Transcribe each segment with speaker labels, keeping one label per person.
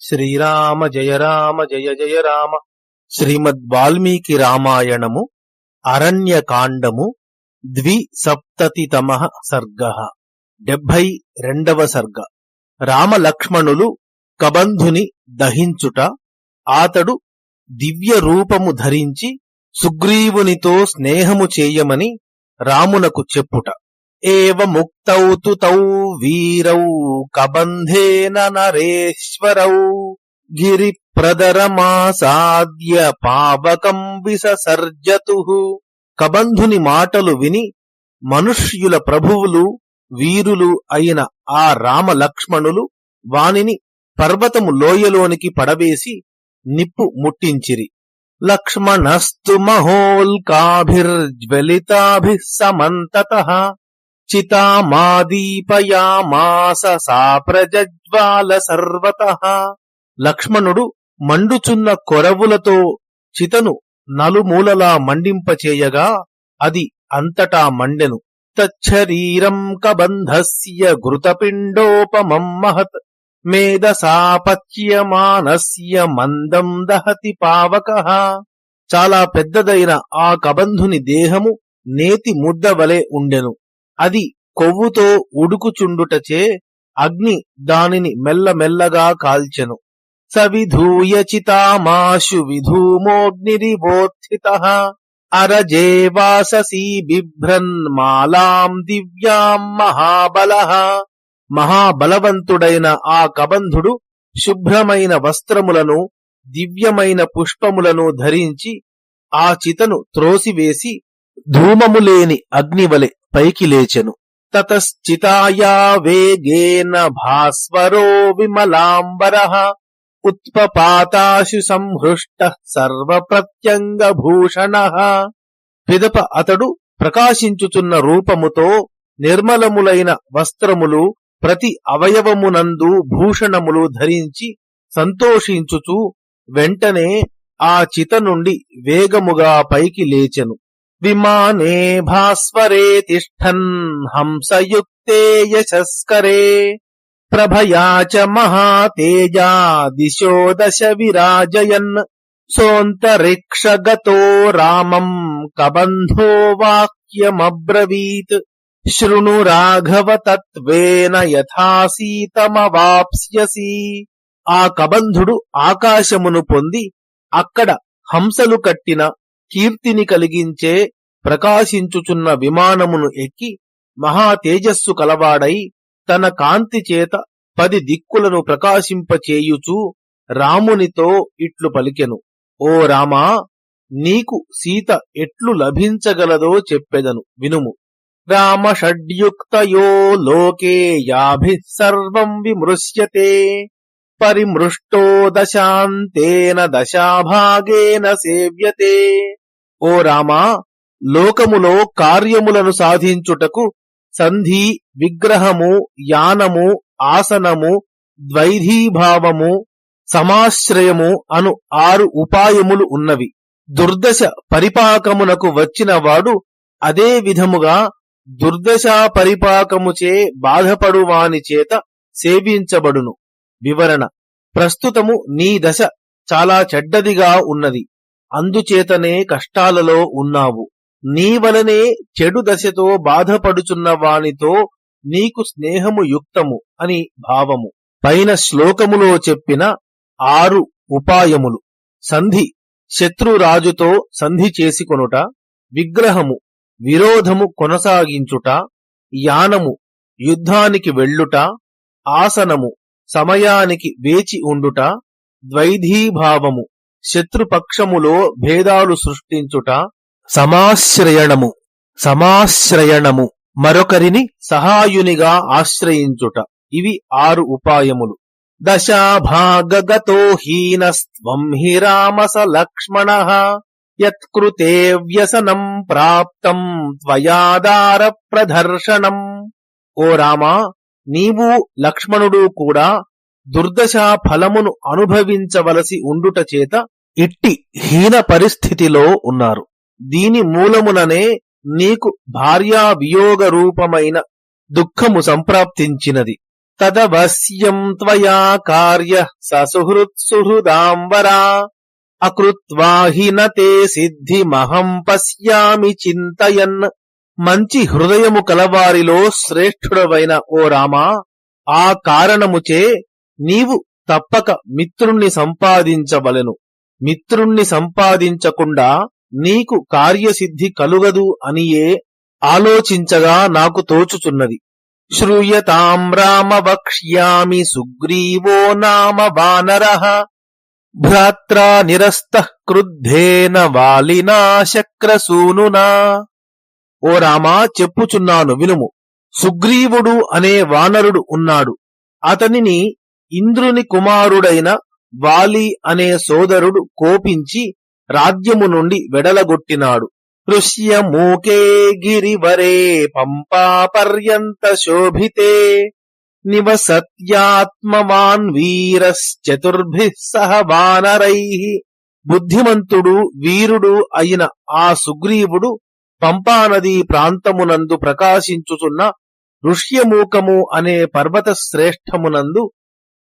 Speaker 1: శ్రీరామ జయ రామ జయ జయ రామ. శ్రీమద్ వాల్మీకి రామాయణము అరణ్యకాండము ద్విసప్తతితమ సర్గ. డెబ్భై రెండవ సర్గ. రామలక్ష్మణులు కబంధుని దహించుట ఆతడు దివ్య రూపము ధరించి సుగ్రీవునితో స్నేహము చేయమని రామునకు చెప్పుట. ముక్తౌ తు తౌ వీరౌ కబంధేన నరేశ్వరౌ గిరి ప్రదరమాసాద్య పావకం విససర్జతు కబంధుని మాటలు విని మనుష్యుల ప్రభువులు వీరులు అయిన ఆ రామ లక్ష్మణులు వానిని పర్వతము లోయలోనికి పడవేసి నిప్పు ముట్టించిరి. లక్ష్మణస్తు మహోల్కాభిర్జ్వలితాభిः సమంతతః చితామాదీపయామాస సా ప్రజ్వాల సర్వతః. లక్ష్మణుడు మండుచున్న కొరవులతో చితను నలుమూలలా మండింపచేయగా అది అంతటా మండెను. తచ్చరీరం కబంధస్య ఘృతపిండోపమం మహత్. మేధసాపచ్యమానస్య మందం దహతి పావక. చాలా పెద్దదైన ఆ కబంధుని దేహము నేతి ముద్ద వలె ఉండెను. అది కొవ్వుతో ఉడుకుచుండుటచే అగ్ని దానిని మెల్లమెల్లగా కాల్చెను. సవిధూయచితామాశు చితామాశు విధూమోగ్నిరివోత్థిత. అరజేవాససీ బిభ్రన్మాలాం దివ్యాం మహాబల. మహాబలవంతుడైన ఆ కబంధుడు శుభ్రమైన వస్త్రములను దివ్యమైన పుష్పములను ధరించి ఆ చితను త్రోసివేసి ధూమములేని అగ్నివలె పైకి లేచెను. తతశ్చితాయా వేగేన భాస్వరో విమలాంబర ఉత్పపాతాశు సంహృష్ట సర్వ ప్రత్యంగభూషణ పిదప అతడు ప్రకాశించుచున్న రూపముతో నిర్మలములైన వస్త్రములు ప్రతి అవయవమునందు భూషణములు ధరించి సంతోషించుచు వెంటనే ఆ చిత నుండి వేగముగా పైకి లేచెను. విమానే భాస్వరే తిష్టన్ హంసయుక్తే యశస్కరే ప్రభయాచ చ మహాతేజా దిశో దశ విరాజయన్ సోంతరిక్షగతో రామం కబంధో వాక్యమబ్రవీత్ శృణు రాఘవ తత్వేన యథాసీతమవాప్స్యసి ఆ కబంధుడు ఆకాశమును పొంది అక్కడ హంసలు కట్టిన కీర్తిని కలిగించే ప్రకాశించుచున్న విమానమును ఎక్కి మహా తేజస్సు కలవాడై తన కాంతి చేత పది దిక్కులను ప్రకాశింపచేయుచు రామునితో ఇట్లు పలికెను. ఓ రామా నీకు సీత ఎట్లు లభించగలదో చెప్పెదను వినుము. రామ షడ్యుక్తయో లోకే యాభి సర్వం విమృశ్యతే. పరిమృష్టో దశాంతేన దశాభాగేన సేవ్యతే. ఓ రామా లోకములో కార్యములను సాధించుటకు సంధి విగ్రహము యానము ఆసనము ద్వైధీభావము సమాశ్రయము అను ఆరు ఉపాయములు ఉన్నవి. దుర్దశ పరిపాకమునకు వచ్చినవాడు అదే విధముగా దుర్దశా పరిపాకముచే బాధపడువాని చేత సేవించబడును. వివరణ. ప్రస్తుతము నీ దశ చాలా చెడ్డదిగా ఉన్నది. అందుచేతనే కష్టాలలో ఉన్నావు. నీ వలనే చెడు దశతో బాధపడుచున్న వానితో నీకు స్నేహము యుక్తము అని భావము. పైన శ్లోకములో చెప్పిన ఆరు ఉపాయములు. సంధి శత్రురాజుతో సంధి చేసుకొనుట విగ్రహము విరోధము కొనసాగించుట యానము యుద్ధానికి వెళ్ళుట ఆసనము సమయానికి వేచి ఉండుట ద్వైధీభావము శత్రుపక్షములో భేదాలు సృష్టించుట సమాశ్రయణము సమాశ్రయణము మరొకరిని సహాయునిగా ఆశ్రయించుట. ఇవి ఆరు ఉపాయములు. దశాభాగగతో హీనస్త్వం హి రామస లక్ష్మణ యత్కృతే వ్యసనం ప్రాప్తం త్వయాదార ప్రదర్శనం. ఓ రామా నీవు లక్ష్మణుడు కూడా దుర్దశా ఫలమును అనుభవించవలసి ఉండుట చేత ఇట్టి హీన పరిస్థితిలో ఉన్నారు. దీని మూలముననే నీకు భార్యా వియోగ రూపమైన దుఃఖము సంప్రాప్తించినది. తదవశ్యం త్వయా కార్య ససుహృత్సుహృదాంబరా అకృత్వా హినతే సిద్ధిమహం పశ్యామి చింతయన్. మంచి హృదయము కలవారిలో శ్రేష్ఠుడవైన ఓ రామా ఆ కారణముచే నీవు తప్పక మిత్రుణ్ణి సంపాదించవలెను. మిత్రుణ్ణి సంపాదించకుండా నీకు కార్యసిద్ధి కలుగదు అనియే ఆలోచించగా నాకు తోచుచున్నది. శ్రూయతాం రామ వక్ష్యామి సుగ్రీవో నామ వానర భ్రాత్రా నిరస్త క్రుద్ధేన వాలినా శక్రసూనునా. ఓ రామా చెప్పుచున్నాను వినుము. సుగ్రీవుడు అనే వానరుడు ఉన్నాడు. అతనిని ఇంద్రుని కుమారుడైన వాలి అనే సోదరుడు కోపించి రాజ్యము నుండి వెడలగొట్టినాడు. మూకే గిరివరే పంపా పర్యంత శోభితే. నివసత్యాత్మవాన్ వీరశ్చతుర్భి సహ వానరై. బుద్ధిమంతుడు వీరుడు అయిన ఆ సుగ్రీవుడు పంపానది ప్రాంతమునందు ప్రకాశించుచున్న ఋష్యమూకము అనే పర్వత శ్రేష్టమునందు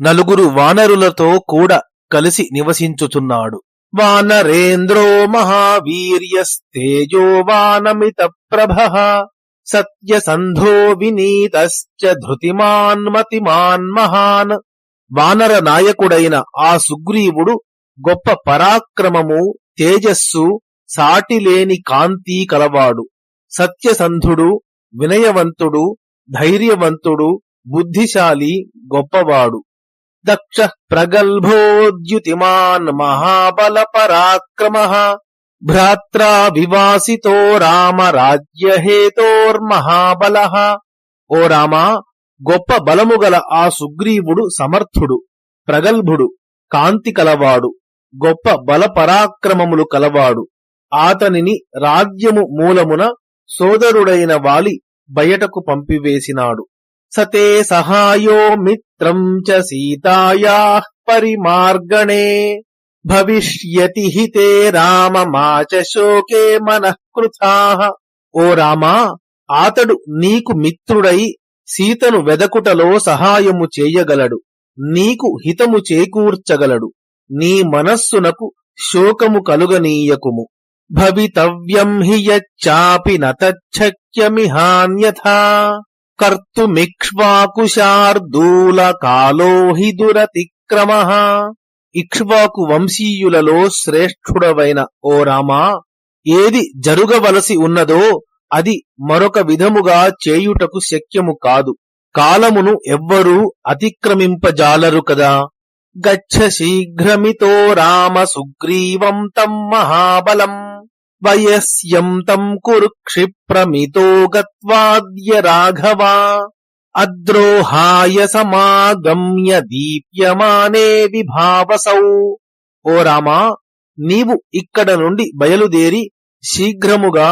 Speaker 1: నలుగురు వానరులతో కూడా కలిసి నివసించుచున్నాడు. వానరేంద్రో మహావీర్యస్తేజో వానమిత ప్రభ సత్యసంధో వినీతశ్చ ధృతిమాన్మతిమాన్ మహాన్. వానర నాయకుడైన ఆ సుగ్రీవుడు గొప్ప పరాక్రమము తేజస్సు సాటిలేని కాంతి కలవాడు. సత్యసంధుడు వినయవంతుడు ధైర్యవంతుడు బుద్ధిశాలి గొప్పవాడు. దక్ష ప్రగల్భోద్యుతిమాన్ మహాబల పరాక్రమ భ్రాత్రా వివాసితో రామ రాజ్యహేతోర్మహాబల ఓ రామా గొప్ప బలము గల ఆ సుగ్రీవుడు సమర్థుడు ప్రగల్భుడు కాంతి కలవాడు గొప్ప బల పరాక్రమములు కలవాడు. ఆతనిని రాజ్యము మూలమున సోదరుడైన వాలి బయటకు పంపివేసినాడు. సతే సహాయో మిత్రం చ సీతాయా పరిమార్గణే. భవిష్యతి హితే రామమాచ శోకే మనఃకృతా ఓ రామా ఆతడు నీకు మిత్రుడై సీతను వెదకుటలో సహాయము చేయగలడు. నీకు హితము చేకూర్చగలడు. నీ మనస్సునకు శోకము కలుగనీయకుము. భవితవ్యం హి యచ్చాపి నతచ్చక్యమిహాన్యథా కర్తుమిక్ష్వాకుశార్దూల కాలో హి దురతిక్రమ ఇక్ష్వాకు వంశీయులలో శ్రేష్ఠుడవైన ఓ రామా ఏది జరుగవలసి ఉన్నదో అది మరొక విధముగా చేయుటకు శక్యము కాదు. కాలమును ఎవ్వరూ అతిక్రమింపజాలరు కదా. గచ్చ శీఘ్రమితో రామ సుగ్రీవం తం మహాబలం. వయస్యం తం కురు క్షిప్రమితో గత్వాద్య రాఘవా అద్రోహాయ సమాగమ్య దీప్యమానే విభావసౌ ఓ రామా నీవు ఇక్కడ నుండి బయలుదేరి శీఘ్రముగా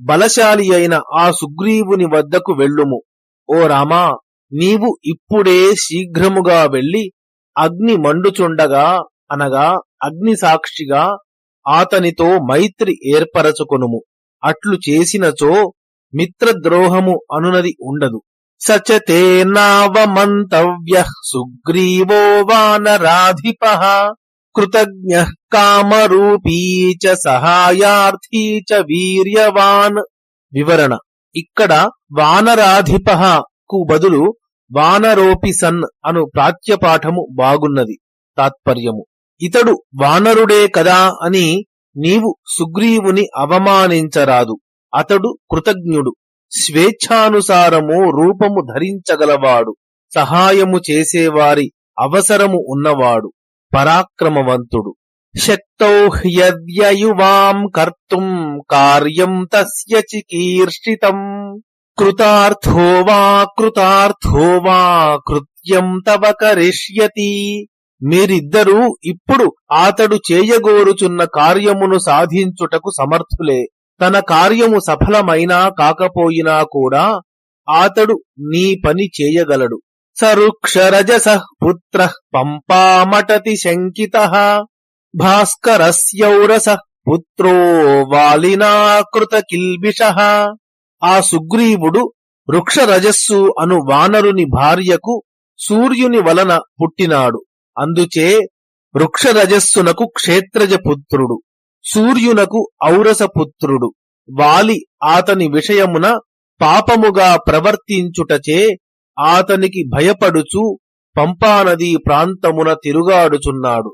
Speaker 1: బలశాలి అయిన ఆ సుగ్రీవుని వద్దకు వెళ్ళుము. ఓ రామా నీవు ఇప్పుడే శీఘ్రముగా వెళ్ళి అగ్ని మండుచుండగా అనగా అగ్ని సాక్షిగా ఆతనితో మైత్రి ఏర్పరచుకొనుము. అట్లు చేసినచో మిత్రద్రోహము అనునది ఉండదు. సచతేనావమంతవ్య సుగ్రీవో వానరాధిప కృతజ్ఞ కామరూపీ చ సహాయార్థీ చ వీర్యవాన్. వివరణ. ఇక్కడ వానరాధిప కు బదులు వానరోపి సన్ అను ప్రాచ్యపాఠము బాగున్నది. తాత్పర్యము. ఇతడు వానరుడే కదా అని నీవు సుగ్రీవుని అవమానించరాదు. అతడు కృతజ్ఞుడు. స్వేచ్ఛానుసారము రూపము ధరించగలవాడు. సహాయము చేసేవారి అవసరము ఉన్నవాడు. పరాక్రమవంతుడు. శక్తౌ హ్యద్యయువాం కర్తుం కార్యం తస్య చికీర్షితం. కృతార్థో వా కృతార్థో వా కృత్యం తవ కరిష్యతి. మీరిద్దరూ ఇప్పుడు అతడు చేయగోరుచున్న కార్యమును సాధించుటకు సమర్థులే. తన కార్యము సఫలమైనా కాకపోయినా కూడా అతడు నీ పని చేయగలడు. సరుక్షరజస పుత్ర పంపామటతి శంకిత. భాస్కరస్యౌరస పుత్రో వాలినాకృత కిల్బిష. ఆ సుగ్రీవుడు వృక్షరజస్సు అను వానరుని భార్యకు సూర్యుని వలన పుట్టినాడు. అందుచే వృక్షరజస్సునకు క్షేత్రజ పుత్రుడు సూర్యునకు ఔరస పుత్రుడు వాలి ఆతని విషయమున పాపముగా ప్రవర్తించుటచే ఆతనికి భయపడుచు పంపానదీ ప్రాంతమున తిరుగాడుచున్నాడు.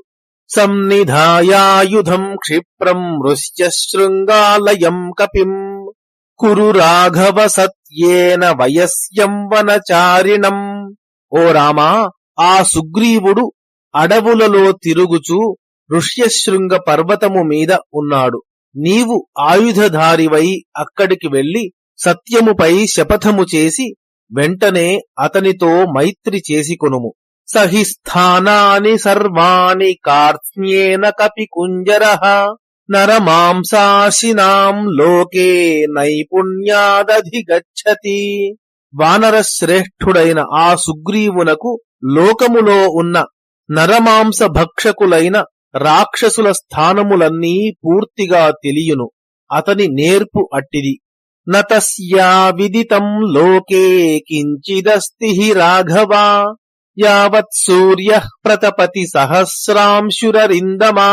Speaker 1: సంనిధాయాయుధం క్షిప్రం మృశ్య శృంగాలయం కపిం కురు రాఘవ సత్యేన వయస్యం వనచారిణం. ఓ రామా ఆ సుగ్రీవుడు అడవులలో తిరుగుచూ ఋష్యశృంగ పర్వతము మీద ఉన్నాడు. నీవు ఆయుధధారివై అక్కడికి వెళ్ళి సత్యముపై శపథము చేసి వెంటనే అతనితో మైత్రి చేసుకొనుము. సహిస్థానాని సర్వాణి కార్త్స్యేన కపి కుంజర నరమాంసాశినాం లోకే నైపుణ్యాదధిగచ్చతి వానర వానరశ్రేష్ఠుడైన ఆ సుగ్రీవునకు లోకములో ఉన్న నరమాంస భక్షకులైన రాక్షసుల స్థానములన్నీ పూర్తిగా తెలియును. అతని నేర్పు అట్టిది. నతస్యా విదితం లోకే కించిదస్తి రాఘవా. యావత్ సూర్య ప్రతపతి సహస్రాంశురరిందమా.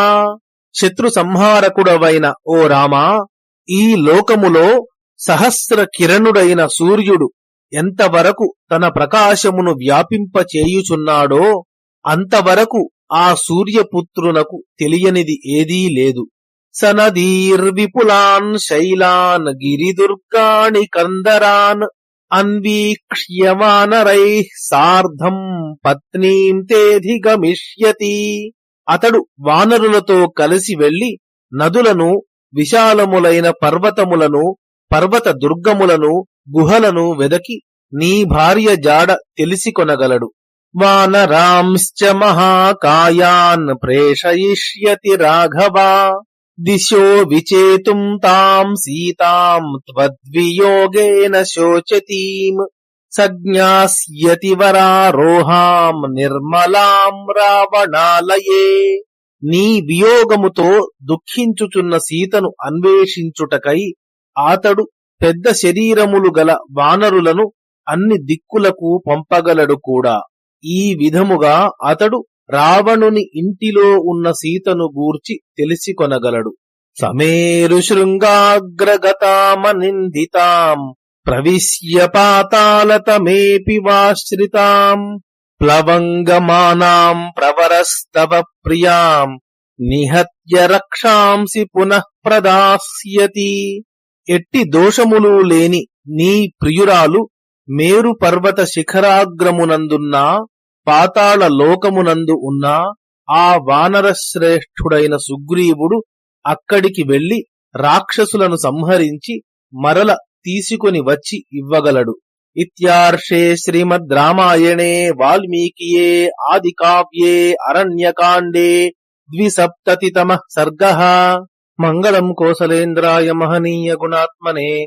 Speaker 1: శత్రు సంహారకుడవైన ఓ రామా ఈ లోకములో సహస్ర కిరణుడైన సూర్యుడు ఎంతవరకు తన ప్రకాశమును వ్యాపింపచేయుచున్నాడో అంతవరకు ఆ సూర్యపుత్రునకు తెలియనిది ఏదీ లేదు. సనదీర్విపులాన్ శైలాన్ గిరిదుర్గాణి కందరాన్ అన్వీక్ష్యమానరై సార్ధం పత్నీం తేధిగమిష్యతి అతడు వానరులతో కలిసి వెళ్ళి నదులను విశాలములైన పర్వతములను పర్వత దుర్గములను గుహలను వెదకి నీ భార్య జాడ తెలిసికొనగలడు వానరాంశ్చ మహాకాయాన్ ప్రేషయిష్యతి రాఘవా దిశో విచేతుం తాం సీతాం త్వద్వియోగేన శోచతీం సజ్ఞాస్యతి వరారోహాం నిర్మలాం రావణాలయే నీ వియోగముతో దుఃఖించుచున్న సీతను అన్వేషించుటకై అతడు పెద్ద శరీరములు గల వానరులను అన్ని దిక్కులకు పంపగలడు కూడా. ఈ విధముగా అతడు రావణుని ఇంటిలో ఉన్న సీతను గూర్చి తెలిసికొనగలడు. సమేరు శృంగాగ్రగతామనిందితాం ప్రవిశ్య పాతాళతమేపి వాశ్రితాం ప్లవంగమానాం ప్రవరస్తవ ప్రియాం నిహత్య రక్షాంసి పునః ప్రదాస్యతి. ఎట్టి దోషములు లేని నీ ప్రియురాలు మేరు పర్వత శిఖరాగ్రమునందున్న పాతాళ లోకమునందు ఉన్న ఆ వానర శ్రేష్ఠుడైన సుగ్రీవుడు అక్కడికి వెళ్ళి రాక్షసులను సంహరించి మరల తీసుకొని వచ్చి ఇవ్వగలడు. ఇత్యార్షే శ్రీమద్ రామాయణే వాల్మీకియే ఆది కావ్యే అరణ్యకాండే ద్విసప్తతితమ సర్గ. మంగళం కోసలేంద్రాయ మహనీయ గుణాత్మనే.